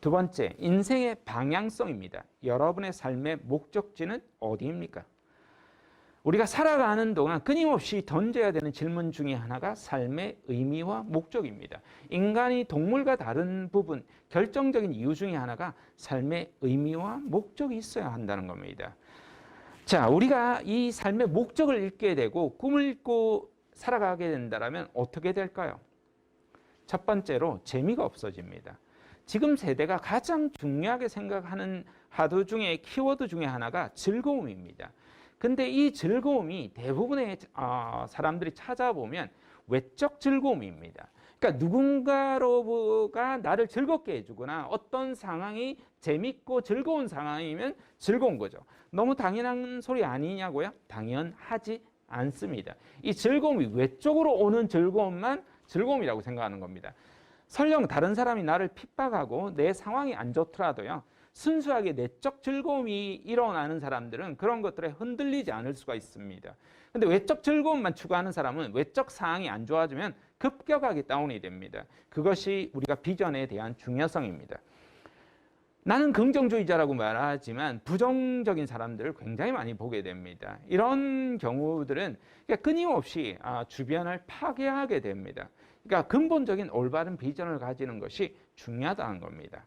두 번째, 인생의 방향성입니다. 여러분의 삶의 목적지는 어디입니까? 우리가 살아가는 동안 끊임없이 던져야 되는 질문 중에 하나가 삶의 의미와 목적입니다. 인간이 동물과 다른 부분, 결정적인 이유 중에 하나가 삶의 의미와 목적이 있어야 한다는 겁니다. 자, 우리가 이 삶의 목적을 잃게 되고 꿈을 잃고 살아가게 된다면 어떻게 될까요? 첫 번째로 재미가 없어집니다. 지금 세대가 가장 중요하게 생각하는 하도 중에 키워드 중에 하나가 즐거움입니다. 근데 이 즐거움이 대부분의 어, 사람들이 찾아보면 외적 즐거움입니다. 그러니까 누군가로가 나를 즐겁게 해주거나 어떤 상황이 재밌고 즐거운 상황이면 즐거운 거죠. 너무 당연한 소리 아니냐고요? 당연하지 않습니다. 이 즐거움이 외적으로 오는 즐거움만 즐거움이라고 생각하는 겁니다. 설령 다른 사람이 나를 핍박하고 내 상황이 안 좋더라도요. 순수하게 내적 즐거움이 일어나는 사람들은 그런 것들에 흔들리지 않을 수가 있습니다. 근데 외적 즐거움만 추구하는 사람은 외적 상황이 안 좋아지면 급격하게 다운이 됩니다. 그것이 우리가 비전에 대한 중요성입니다. 나는 긍정주의자라고 말하지만 부정적인 사람들을 굉장히 많이 보게 됩니다. 이런 경우들은 끊임없이 아, 주변을 파괴하게 됩니다. 그러니까 근본적인 올바른 비전을 가지는 것이 중요하다는 겁니다.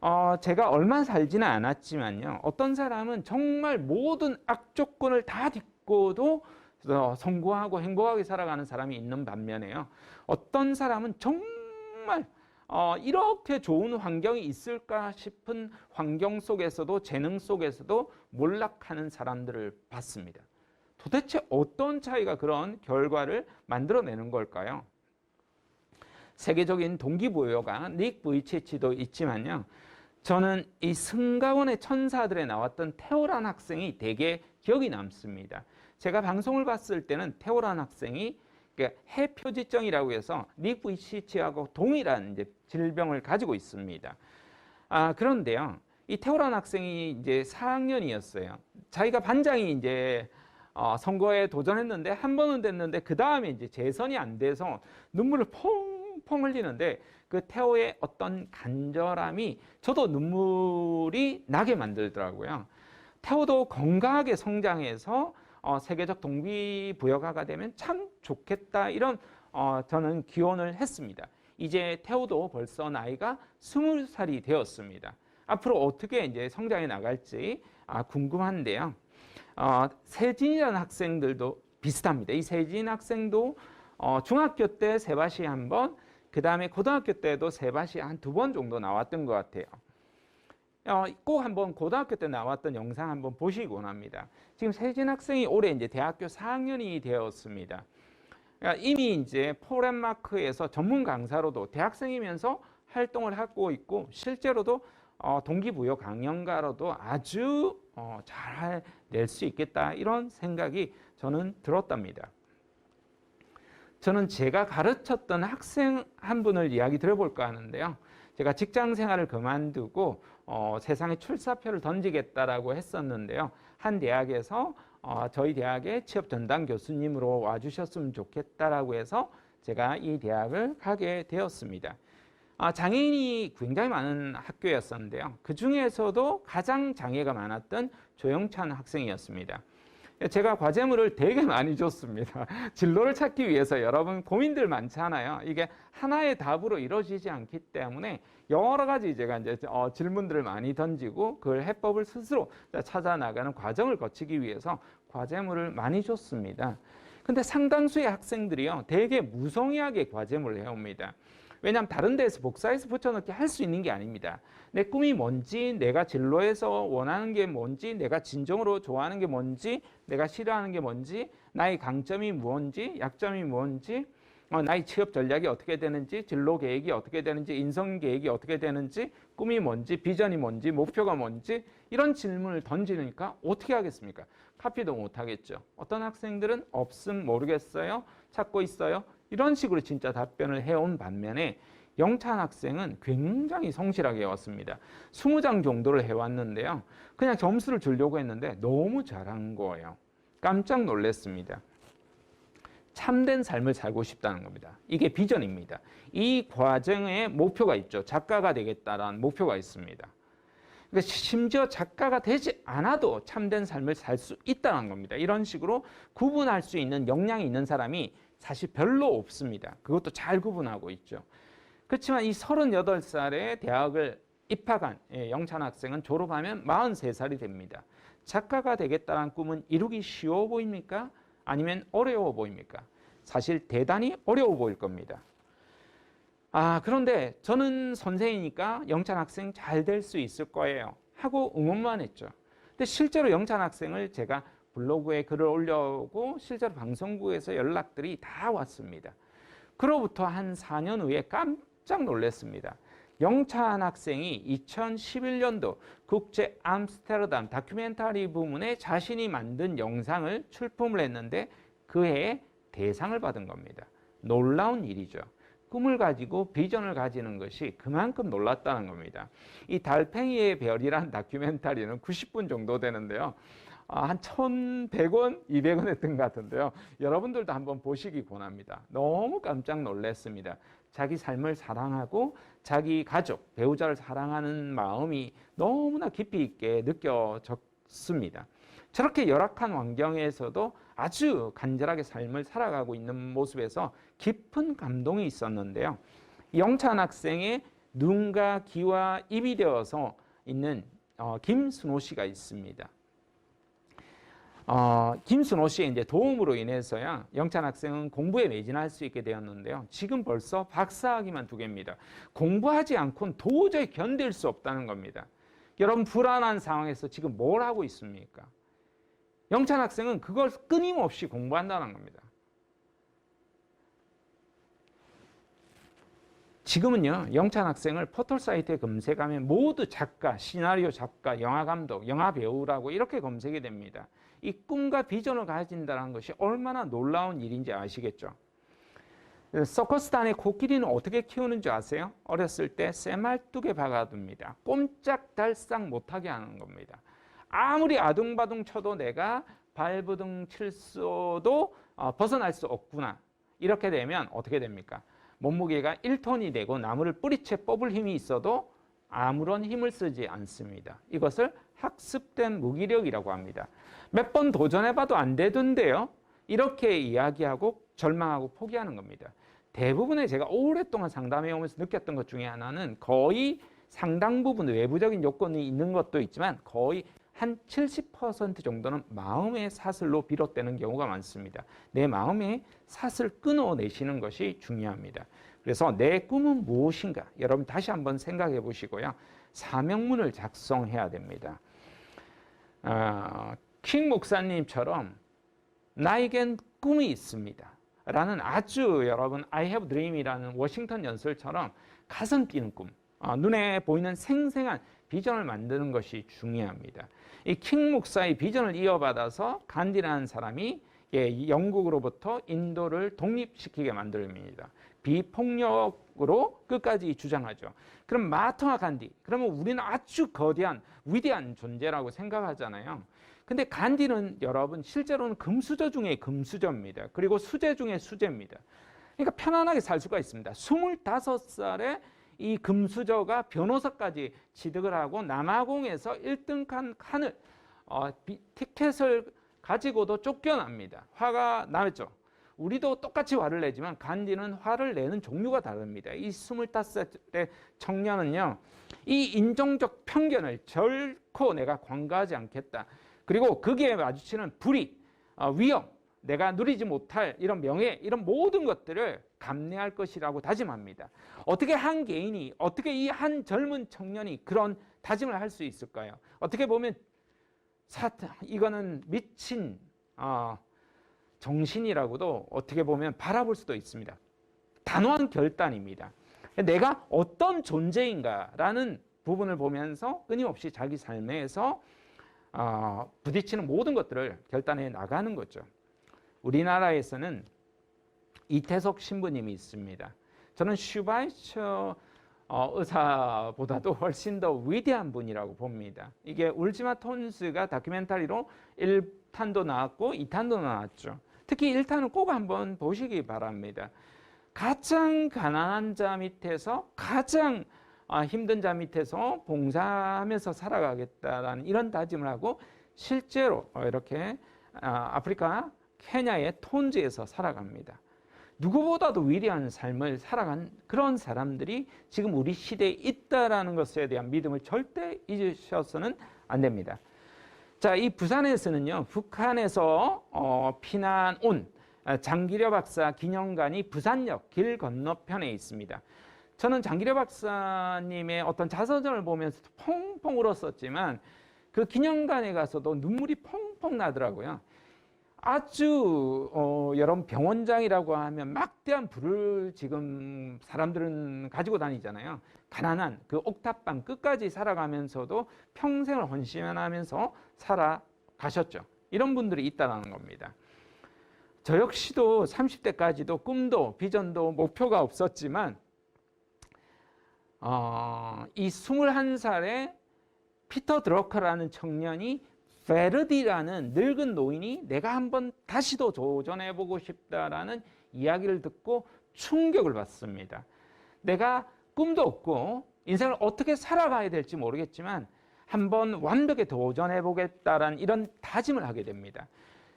어, 제가 얼마 살지는 않았지만요. 어떤 사람은 정말 모든 악조건을 다 딛고도 어, 성공하고 행복하게 살아가는 사람이 있는 반면에요. 어떤 사람은 정말 어, 이렇게 좋은 환경이 있을까 싶은 환경 속에서도 재능 속에서도 몰락하는 사람들을 봤습니다. 도대체 어떤 차이가 그런 결과를 만들어내는 걸까요? 세계적인 동기부여가 닉 부이치치도 있지만요. 저는 이 승가원의 천사들에 나왔던 태오란 학생이 되게 기억이 남습니다. 제가 방송을 봤을 때는 태오란 학생이 해표지증이라고 해서 닉 부이치치하고 동일한 이제 질병을 가지고 있습니다. 아, 그런데요. 이 태오란 학생이 이제 4학년이었어요. 자기가 반장이 이제 어, 선거에 도전했는데 한 번은 됐는데 그 다음에 이제 재선이 안 돼서 눈물을 펑 펑 흘리는데 그 태오의 어떤 간절함이 저도 눈물이 나게 만들더라고요. 태오도 건강하게 성장해서 어, 세계적 동기부여가가 되면 참 좋겠다 이런 어, 저는 기원을 했습니다. 이제 태호도 벌써 나이가 스물 살이 되었습니다. 앞으로 어떻게 이제 성장해 나갈지 아, 궁금한데요. 어, 세진이라는 학생들도 비슷합니다. 이 세진 학생도 어, 중학교 때 세바시 한 번, 그 다음에 고등학교 때도 세바시 한두 번 정도 나왔던 것 같아요. 어, 꼭 한번 고등학교 때 나왔던 영상 한번 보시기 원합니다. 지금 세진 학생이 올해 이제 대학교 4학년이 되었습니다. 그러니까 이미 이제 포렌마크에서 전문 강사로도 대학생이면서 활동을 하고 있고 실제로도 어, 동기부여 강연가로도 아주 어, 잘 낼 수 있겠다 이런 생각이 저는 들었답니다. 저는 제가 가르쳤던 학생 한 분을 이야기 들어볼까 하는데요. 제가 직장 생활을 그만두고 어, 세상에 출사표를 던지겠다라고 했었는데요. 한 대학에서 어, 저희 대학에 취업 전담 교수님으로 와주셨으면 좋겠다라고 해서 제가 이 대학을 가게 되었습니다. 아, 장애인이 굉장히 많은 학교였었는데요. 그 중에서도 가장 장애가 많았던 조영찬 학생이었습니다. 제가 과제물을 되게 많이 줬습니다. 진로를 찾기 위해서 여러분 고민들 많잖아요. 이게 하나의 답으로 이루어지지 않기 때문에 여러 가지 제가 이제 어, 질문들을 많이 던지고 그 해법을 스스로 찾아 나가는 과정을 거치기 위해서 과제물을 많이 줬습니다. 근데 상당수의 학생들이요, 되게 무성의하게 과제물을 해옵니다. 왜냐하면 다른 데에서 복사해서 붙여넣기 할 수 있는 게 아닙니다. 내 꿈이 뭔지, 내가 진로에서 원하는 게 뭔지, 내가 진정으로 좋아하는 게 뭔지, 내가 싫어하는 게 뭔지, 나의 강점이 뭔지, 약점이 뭔지, 어, 나의 취업 전략이 어떻게 되는지, 진로 계획이 어떻게 되는지, 인성 계획이 어떻게 되는지, 꿈이 뭔지, 비전이 뭔지, 목표가 뭔지 이런 질문을 던지니까 어떻게 하겠습니까? 카피도 못 하겠죠. 어떤 학생들은 없음 모르겠어요. 찾고 있어요. 이런 식으로 진짜 답변을 해온 반면에 영찬 학생은 굉장히 성실하게 해왔습니다. 20장 정도를 해왔는데요. 그냥 점수를 주려고 했는데 너무 잘한 거예요. 깜짝 놀랐습니다. 참된 삶을 살고 싶다는 겁니다. 이게 비전입니다. 이 과정에 목표가 있죠. 작가가 되겠다라는 목표가 있습니다. 그러니까 심지어 작가가 되지 않아도 참된 삶을 살 수 있다는 겁니다. 이런 식으로 구분할 수 있는 역량이 있는 사람이 사실 별로 없습니다. 그것도 잘 구분하고 있죠. 그렇지만 이 38살에 대학을 입학한 예, 영찬 학생은 졸업하면 43살이 됩니다. 작가가 되겠다는 꿈은 이루기 쉬워 보입니까? 아니면 어려워 보입니까? 사실 대단히 어려워 보일 겁니다. 아, 그런데 저는 선생이니까 영찬 학생 잘 될 수 있을 거예요. 하고 응원만 했죠. 근데 실제로 영찬 학생을 제가 블로그에 글을 올려고 실제로 방송국에서 연락들이 다 왔습니다. 그로부터 한 4년 후에 깜짝 놀랐습니다. 영찬 학생이 2011년도 국제 암스테르담 다큐멘터리 부문에 자신이 만든 영상을 출품을 했는데 그해 대상을 받은 겁니다. 놀라운 일이죠. 꿈을 가지고 비전을 가지는 것이 그만큼 놀랐다는 겁니다. 이 달팽이의 별이란 다큐멘터리는 90분 정도 되는데요. 아, 한 1,100원, 200원 했던 것 같은데요. 여러분들도 한번 보시기 권합니다. 너무 깜짝 놀랐습니다. 자기 삶을 사랑하고 자기 가족, 배우자를 사랑하는 마음이 너무나 깊이 있게 느껴졌습니다. 저렇게 열악한 환경에서도 아주 간절하게 삶을 살아가고 있는 모습에서 깊은 감동이 있었는데요. 영찬 학생의 눈과 귀와 입이 되어서 있는 어, 김순호 씨가 있습니다. 어, 김순호 씨의 이제 도움으로 인해서야 영찬 학생은 공부에 매진할 수 있게 되었는데요. 지금 벌써 박사학위만 두 개입니다. 공부하지 않고는 도저히 견딜 수 없다는 겁니다. 여러분 불안한 상황에서 지금 뭘 하고 있습니까? 영찬 학생은 그걸 끊임없이 공부한다는 겁니다. 지금은요, 영찬 학생을 포털 사이트에 검색하면 모두 작가, 시나리오 작가, 영화 감독, 영화 배우라고 이렇게 검색이 됩니다. 이 꿈과 비전을 가진다는 것이 얼마나 놀라운 일인지 아시겠죠? 서커스단의 코끼리는 어떻게 키우는지 아세요? 어렸을 때 쇠말뚝에 박아둡니다. 꼼짝달싹 못하게 하는 겁니다. 아무리 아둥바둥 쳐도 내가 발부둥 칠수도 어, 벗어날 수 없구나. 이렇게 되면 어떻게 됩니까? 몸무게가 1톤이 되고 나무를 뿌리채 뽑을 힘이 있어도 아무런 힘을 쓰지 않습니다. 이것을 학습된 무기력이라고 합니다. 몇 번 도전해봐도 안 되던데요. 이렇게 이야기하고 절망하고 포기하는 겁니다. 대부분의 제가 오랫동안 상담해 오면서 느꼈던 것 중에 하나는 거의 상당 부분 외부적인 요건이 있는 것도 있지만 거의 한 70% 정도는 마음의 사슬로 비롯되는 경우가 많습니다. 내 마음의 사슬 끊어내시는 것이 중요합니다. 그래서 내 꿈은 무엇인가? 여러분 다시 한번 생각해 보시고요. 사명문을 작성해야 됩니다. 어, 킹 목사님처럼 나에겐 꿈이 있습니다. 라는 아주 여러분 I have dream이라는 워싱턴 연설처럼 가슴 뛰는 꿈, 어, 눈에 보이는 생생한 비전을 만드는 것이 중요합니다. 이 킹 목사의 비전을 이어받아서 간디라는 사람이 예, 영국으로부터 인도를 독립시키게 만듭니다. 비폭력으로 끝까지 주장하죠. 그럼 마하트마 간디, 그러면 우리는 아주 거대한 위대한 존재라고 생각하잖아요. 근데 간디는 여러분 실제로는 금수저 중에 금수저입니다. 그리고 수재 중에 수재입니다. 그러니까 편안하게 살 수가 있습니다. 25살에 이 금수저가 변호사까지 취득을 하고 남아공에서 1등 칸 칸을 어, 비, 티켓을 가지고도 쫓겨납니다. 화가 나죠. 우리도 똑같이 화를 내지만 간디는 화를 내는 종류가 다릅니다. 이 25세 청년은요, 이 인종적 편견을 결코 내가 관가하지 않겠다. 그리고 거기에 마주치는 불이, 어, 위험, 내가 누리지 못할 이런 명예, 이런 모든 것들을 감내할 것이라고 다짐합니다. 어떻게 한 개인이, 어떻게 이 한 젊은 청년이 그런 다짐을 할 수 있을까요? 어떻게 보면 사, 이거는 미친 어, 정신이라고도 어떻게 보면 바라볼 수도 있습니다. 단호한 결단입니다. 내가 어떤 존재인가라는 부분을 보면서 끊임없이 자기 삶에서 어, 부딪히는 모든 것들을 결단해 나가는 거죠. 우리나라에서는 이태석 신부님이 있습니다. 저는 슈바이처 어, 의사보다도 훨씬 더 위대한 분이라고 봅니다. 이게 울지마 톤스가 다큐멘터리로 1탄도 나왔고 2탄도 나왔죠. 특히 1탄을 꼭 한번 보시기 바랍니다. 가장 가난한 자 밑에서 가장 아, 힘든 자 밑에서 봉사하면서 살아가겠다라는 이런 다짐을 하고 실제로 어, 이렇게 아, 아프리카 케냐의 톤즈에서 살아갑니다. 누구보다도 위대한 삶을 살아간 그런 사람들이 지금 우리 시대에 있다라는 것에 대한 믿음을 절대 잊으셔서는 안 됩니다. 자, 이 부산에서는요, 북한에서 어, 피난 온 장기려 박사 기념관이 부산역 길 건너편에 있습니다. 저는 장기려 박사님의 어떤 자서전을 보면서 펑펑 울었었지만 그 기념관에 가서도 눈물이 펑펑 나더라고요. 아주 어, 여러분 병원장이라고 하면 막대한 부를 지금 사람들은 가지고 다니잖아요. 가난한 그 옥탑방 끝까지 살아가면서도 평생을 헌신하면서 살아가셨죠. 이런 분들이 있다는 겁니다. 저 역시도 30대까지도 꿈도 비전도 목표가 없었지만 어, 이 21살에 피터 드러커라는 청년이 베르디라는 늙은 노인이 내가 한번 다시도 도전해보고 싶다라는 이야기를 듣고 충격을 받습니다. 내가 꿈도 없고 인생을 어떻게 살아가야 될지 모르겠지만 한번 완벽에 도전해보겠다라는 이런 다짐을 하게 됩니다.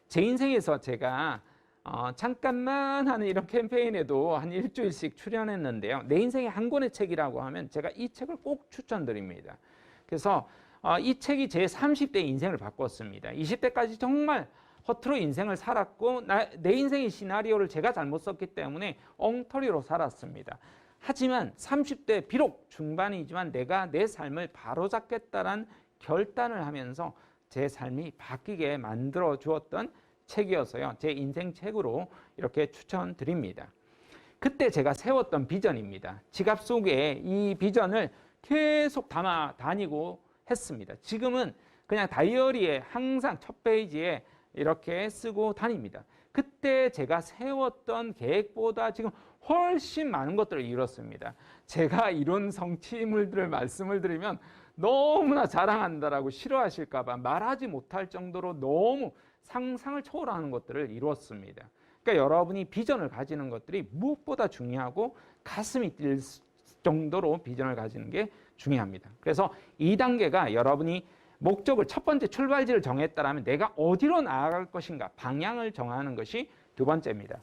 제 인생에서 제가 어, 잠깐만 하는 이런 캠페인에도 한 일주일씩 출연했는데요. 내 인생의 한 권의 책이라고 하면 제가 이 책을 꼭 추천드립니다. 그래서 어, 이 책이 제 30대 인생을 바꿨습니다. 20대까지 정말 허투루 인생을 살았고 나, 내 인생의 시나리오를 제가 잘못 썼기 때문에 엉터리로 살았습니다. 하지만 30대 비록 중반이지만 내가 내 삶을 바로잡겠다란 결단을 하면서 제 삶이 바뀌게 만들어 주었던 책이어서요. 제 인생 책으로 이렇게 추천드립니다. 그때 제가 세웠던 비전입니다. 지갑 속에 이 비전을 계속 담아 다니고 했습니다. 지금은 그냥 다이어리에 항상 첫 페이지에 이렇게 쓰고 다닙니다. 그때 제가 세웠던 계획보다 지금 훨씬 많은 것들을 이뤘습니다. 제가 이룬 성취물들을 말씀을 드리면 너무나 자랑한다라고 싫어하실까봐 말하지 못할 정도로 너무 상상을 초월하는 것들을 이루었습니다. 그러니까 여러분이 비전을 가지는 것들이 무엇보다 중요하고 가슴이 뛸 정도로 비전을 가지는 게 중요합니다. 그래서 이 단계가 여러분이 목적을 첫 번째 출발지를 정했다라면 내가 어디로 나아갈 것인가 방향을 정하는 것이 두 번째입니다.